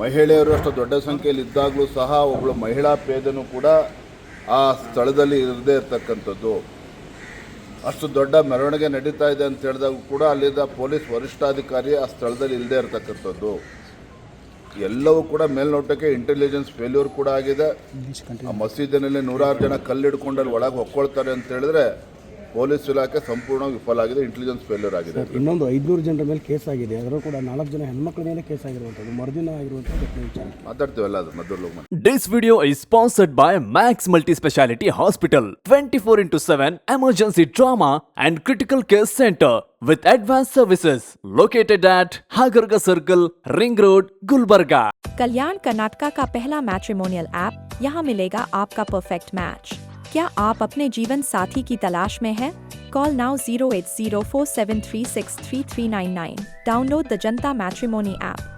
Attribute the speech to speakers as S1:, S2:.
S1: ಮಹಿಳೆಯರು ಅಷ್ಟು ದೊಡ್ಡ ಸಂಖ್ಯೆಯಲ್ಲಿ ಇದ್ದಾಗಲೂ ಸಹ ಒಬ್ಬಳು ಮಹಿಳಾ ಪೇದನು ಕೂಡ ಆ ಸ್ಥಳದಲ್ಲಿ ಇರದೇ ಇರತಕ್ಕಂಥದ್ದು. ಅಷ್ಟು ದೊಡ್ಡ ಮೆರವಣಿಗೆ ನಡೀತಾ ಇದೆ ಅಂತ ಹೇಳಿದಾಗ ಕೂಡ ಅಲ್ಲಿದ್ದ ಪೊಲೀಸ್ ವರಿಷ್ಠಾಧಿಕಾರಿ ಆ ಸ್ಥಳದಲ್ಲಿ ಇಲ್ಲದೇ ಇರತಕ್ಕಂಥದ್ದು. ಎಲ್ಲವೂ ಕೂಡ ಮೇಲ್ನೋಟಕ್ಕೆ ಇಂಟೆಲಿಜೆನ್ಸ್ ಫೇಲ್ಯೂರ್ ಕೂಡ ಆಗಿದೆ. ಆ ಮಸೀದಿನಲ್ಲಿ ನೂರಾರು ಜನ ಕಲ್ಲಿಡ್ಕೊಂಡು ಅಲ್ಲಿ ಒಳಗೆ ಹೊಕ್ಕೊಳ್ತಾರೆ ಅಂತ ಹೇಳಿದ್ರೆ ಪೊಲೀಸ್ ಇಲಾಖೆ ಸಂಪೂರ್ಣ ವಿಫಲ ಆಗಿದೆ ಇಂಟೆಲಿಜೆನ್ಸ್ ಫೇಲ್ಯೂರ್ ಆಗಿದೆ
S2: ಇನ್ನೊಂದು ಐದುನೂರು ಜನರ ಮೇಲೆ ಕೇಸ್ ಆಗಿದೆ ಅದರಲ್ಲೂ ಕೂಡ ನಾಲ್ಕು ಜನ ಹೆಣ್ಮಕ್ಳ ಮೇಲೆ ಕೇಸ್ ಆಗಿರುವಂಥದ್ದು ಮರುದಿನ ಆಗಿರುವಂಥ ಘಟನೆ ವಿಚಾರ
S1: ಮಾತಾಡ್ತೀವಲ್ಲ ಅದು Maddur
S3: This video is sponsored by Max Multi Speciality Hospital 24 into 7 Emergency Trauma and Critical Care Center with advanced services located at Hagarga Circle, Ring Road, Gulbarga.
S4: कल्याण कर्नाटका का पहला मैट्रिमोनियल ऐप यहाँ मिलेगा आपका परफेक्ट मैच क्या आप अपने जीवन साथी की तलाश में हैं? Call now zero eight zero four seven three six three three nine nine download the Janata matrimony app